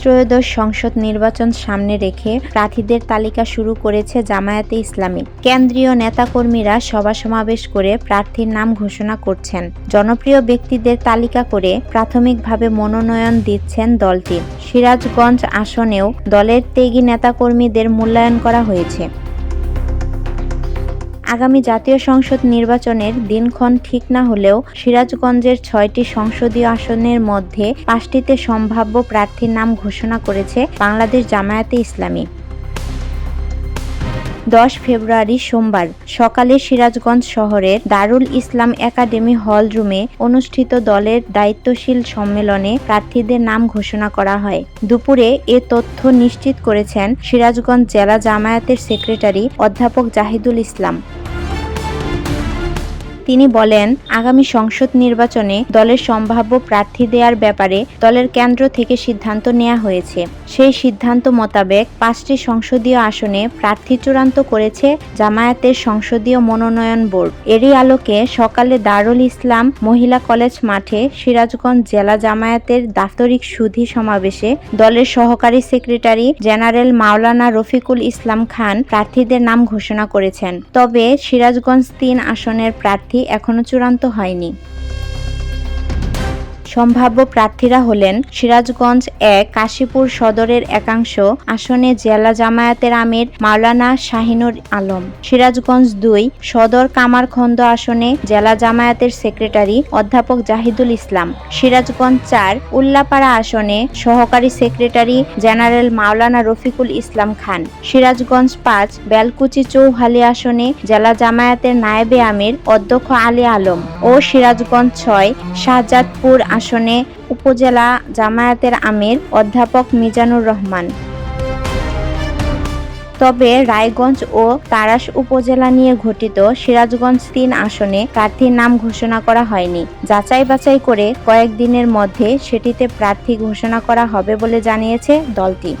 ত্রয়োদশ সংসদ নির্বাচন সামনে রেখে প্রার্থীদের তালিকা শুরু করেছে জামায়াতে ইসলামী। কেন্দ্রীয় নেতাকর্মীরা সভা সমাবেশ করে প্রার্থীর নাম ঘোষণা করছেন। জনপ্রিয় ব্যক্তিদের তালিকা করে প্রাথমিকভাবে মনোনয়ন দিচ্ছেন দলটি। সিরাজগঞ্জ আসনেও দলের তেগি নেতাকর্মীদের মূল্যায়ন করা হয়েছে। আগামী জাতীয় সংসদ নির্বাচনের দিনক্ষণ ঠিক না হলেও সিরাজগঞ্জের ছয়টি সংসদীয় আসনের মধ্যে পাঁচটিতে সম্ভাব্য প্রার্থীর নাম ঘোষণা করেছে বাংলাদেশ জামায়াতে ইসলামী। দশ ফেব্রুয়ারি সোমবার সকালে সিরাজগঞ্জ শহরের দারুল ইসলাম একাডেমি হল রুমে অনুষ্ঠিত দলের দায়িত্বশীল সম্মেলনে প্রার্থীদের নাম ঘোষণা করা হয়। দুপুরে এ তথ্য নিশ্চিত করেছেন সিরাজগঞ্জ জেলা জামায়াতের সেক্রেটারি অধ্যাপক জাহিদুল ইসলাম। তিনি বলেন, আগামী সংসদ নির্বাচনে দলের সম্ভাব্য প্রার্থী দেওয়ার ব্যাপারে দলের কেন্দ্র থেকে সিদ্ধান্ত নেওয়া হয়েছে। সেই সিদ্ধান্ত মোতাবেক পাঁচটি সংসদীয় আসনে প্রার্থী চূড়ান্ত করেছে জামায়াতের সংসদীয় মনোনয়ন বোর্ড। এরই আলোকে সকালে দারুল ইসলাম মহিলা কলেজ মাঠে সিরাজগঞ্জ জেলা জামায়াতের দাপ্তরিক সুধি সমাবেশে দলের সহকারী সেক্রেটারি জেনারেল মাওলানা রফিকুল ইসলাম খান প্রার্থীদের নাম ঘোষণা করেছেন। তবে সিরাজগঞ্জ তিন আসনের প্রার্থী এখনও চূড়ান্ত হয়নি। সম্ভাব্য প্রার্থীরা হলেন সিরাজগঞ্জ এক, কাশীপুর সদরের একাংশ, আসনে জেলা জামায়াতের আমির মাওলানা শাহিনুর আলম। সিরাজগঞ্জ দুই, সদর কামারখন্দ আসনে জেলা জামায়াতের সেক্রেটারি অধ্যাপক জাহিদুল ইসলাম। সিরাজগঞ্জ চার, উল্লাপাড়া আসনে সহকারী সেক্রেটারি জেনারেল মাওলানা রফিকুল ইসলাম খান। সিরাজগঞ্জ পাঁচ, বেলকুচি চৌহালি আসনে জেলা জামায়াতের নায়েবে আমির অধ্যক্ষ আলী আলম। ও সিরাজগঞ্জ ছয়, শাহজাদপুর আসনে উপজেলা জামায়াতের আমির অধ্যাপক মিজানুর রহমান। তবে রায়গঞ্জ ও তারাস উপজেলা নিয়ে গঠিত সিরাজগঞ্জ তিন আসনে প্রার্থীর নাম ঘোষণা করা হয়নি। যাচাই বাছাই করে কয়েকদিনের মধ্যে সেটিতে প্রার্থী ঘোষণা করা হবে বলে জানিয়েছে দলটি।